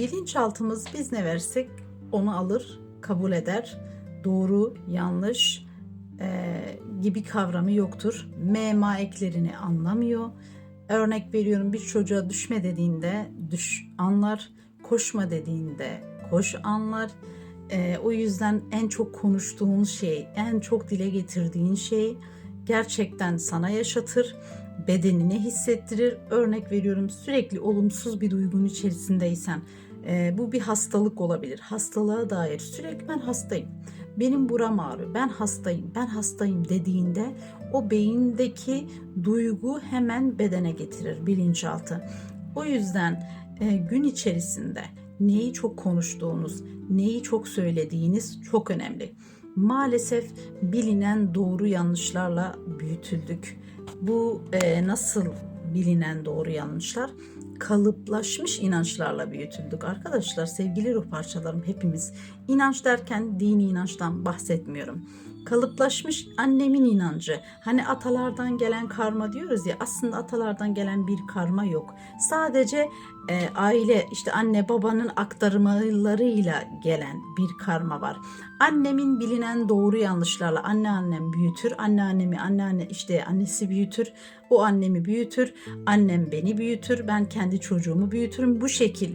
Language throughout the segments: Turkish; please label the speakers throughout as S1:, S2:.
S1: bilinçaltımız biz ne versek onu alır, kabul eder. Doğru, yanlış e, gibi kavramı yoktur. Mema eklerini anlamıyor. Örnek veriyorum bir çocuğa düşme dediğinde düş anlar, koşma dediğinde koş anlar. E, o yüzden en çok konuştuğun şey, en çok dile getirdiğin şey gerçekten sana yaşatır, bedenine hissettirir. Örnek veriyorum sürekli olumsuz bir duygunun içerisindeysen e, bu bir hastalık olabilir. Hastalığa dair sürekli ben hastayım. Benim buram ağrıyor. Ben hastayım. Ben hastayım dediğinde o beyindeki duygu hemen bedene getirir bilinçaltı. O yüzden e, gün içerisinde neyi çok konuştuğunuz, neyi çok söylediğiniz çok önemli. Maalesef bilinen doğru yanlışlarla büyütüldük. Bu e, nasıl bilinen doğru yanlışlar? Kalıplaşmış inançlarla büyütüldük arkadaşlar. Sevgili ruh parçalarım hepimiz. İnanç derken dini inançtan bahsetmiyorum kalıplaşmış annemin inancı. Hani atalardan gelen karma diyoruz ya aslında atalardan gelen bir karma yok. Sadece e, aile işte anne babanın aktarmalarıyla gelen bir karma var. Annemin bilinen doğru yanlışlarla anneannem büyütür. Anneannemi anneanne işte annesi büyütür. O annemi büyütür. Annem beni büyütür. Ben kendi çocuğumu büyütürüm. Bu şekil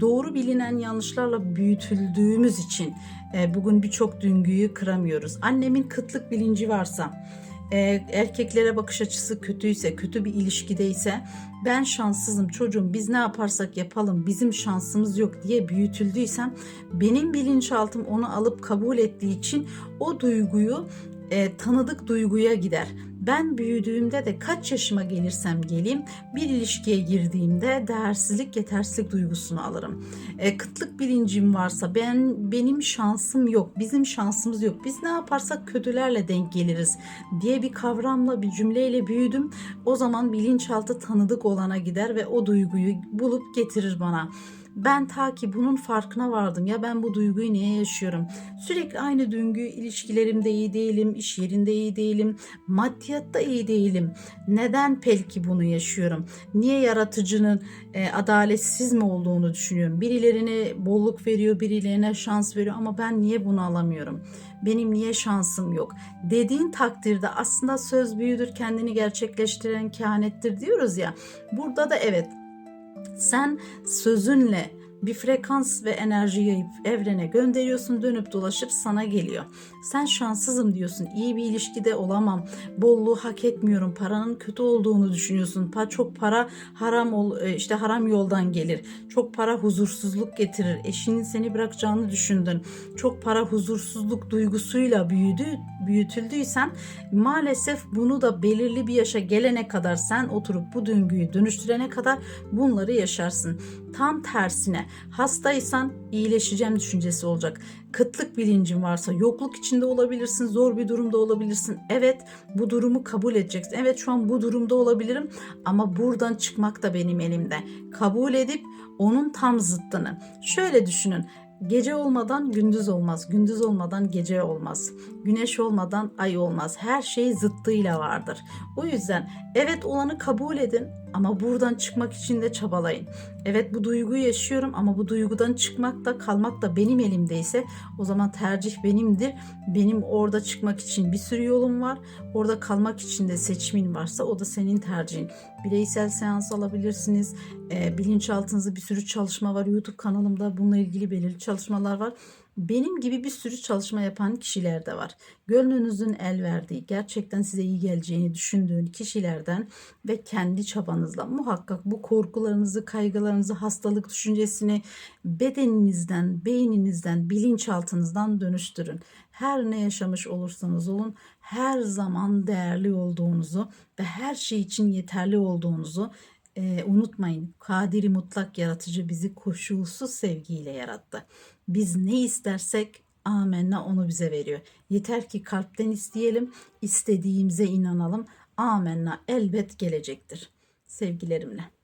S1: doğru bilinen yanlışlarla büyütüldüğümüz için e, bugün birçok döngüyü kıramıyoruz. Annemin kıtlık bilinci varsa, e, erkeklere bakış açısı kötüyse, kötü bir ilişkideyse ben şanssızım çocuğum biz ne yaparsak yapalım bizim şansımız yok diye büyütüldüysem benim bilinçaltım onu alıp kabul ettiği için o duyguyu e, tanıdık duyguya gider. Ben büyüdüğümde de kaç yaşıma gelirsem geleyim bir ilişkiye girdiğimde değersizlik, yetersizlik duygusunu alırım. E, kıtlık bilincim varsa ben benim şansım yok, bizim şansımız yok. Biz ne yaparsak kötülerle denk geliriz diye bir kavramla bir cümleyle büyüdüm. O zaman bilinçaltı tanıdık olana gider ve o duyguyu bulup getirir bana. Ben ta ki bunun farkına vardım. Ya ben bu duyguyu niye yaşıyorum? Sürekli aynı döngü ilişkilerimde iyi değilim, iş yerinde iyi değilim, maddiyatta iyi değilim. Neden peki bunu yaşıyorum? Niye yaratıcının e, adaletsiz mi olduğunu düşünüyorum? Birilerine bolluk veriyor, birilerine şans veriyor ama ben niye bunu alamıyorum? Benim niye şansım yok? Dediğin takdirde aslında söz büyüdür, kendini gerçekleştiren kehanettir diyoruz ya. Burada da evet sen sözünle bir frekans ve enerji yayıp evrene gönderiyorsun dönüp dolaşıp sana geliyor. Sen şanssızım diyorsun. iyi bir ilişkide olamam. Bolluğu hak etmiyorum. Paranın kötü olduğunu düşünüyorsun. Pa çok para haram ol e, işte haram yoldan gelir. Çok para huzursuzluk getirir. Eşinin seni bırakacağını düşündün. Çok para huzursuzluk duygusuyla büyüdü büyütüldüysen maalesef bunu da belirli bir yaşa gelene kadar sen oturup bu döngüyü dönüştürene kadar bunları yaşarsın. Tam tersine hastaysan iyileşeceğim düşüncesi olacak. Kıtlık bilincin varsa yokluk içinde olabilirsin, zor bir durumda olabilirsin. Evet bu durumu kabul edeceksin. Evet şu an bu durumda olabilirim ama buradan çıkmak da benim elimde. Kabul edip onun tam zıttını. Şöyle düşünün. Gece olmadan gündüz olmaz, gündüz olmadan gece olmaz. Güneş olmadan ay olmaz. Her şey zıttıyla vardır. O yüzden evet olanı kabul edin ama buradan çıkmak için de çabalayın. Evet bu duyguyu yaşıyorum ama bu duygudan çıkmak da kalmak da benim elimdeyse o zaman tercih benimdir. Benim orada çıkmak için bir sürü yolum var. Orada kalmak için de seçimin varsa o da senin tercihin. Bireysel seans alabilirsiniz. E, bilinçaltınızda bir sürü çalışma var. YouTube kanalımda bununla ilgili belirli çalışmalar var. Benim gibi bir sürü çalışma yapan kişiler de var. Gönlünüzün el verdiği, gerçekten size iyi geleceğini düşündüğün kişilerden ve kendi çabanızla muhakkak bu korkularınızı, kaygılarınızı, hastalık düşüncesini bedeninizden, beyninizden, bilinçaltınızdan dönüştürün. Her ne yaşamış olursanız olun her zaman değerli olduğunuzu ve her şey için yeterli olduğunuzu e, unutmayın. Kadiri mutlak yaratıcı bizi koşulsuz sevgiyle yarattı. Biz ne istersek amenna onu bize veriyor. Yeter ki kalpten isteyelim, istediğimize inanalım. Amenna elbet gelecektir. Sevgilerimle.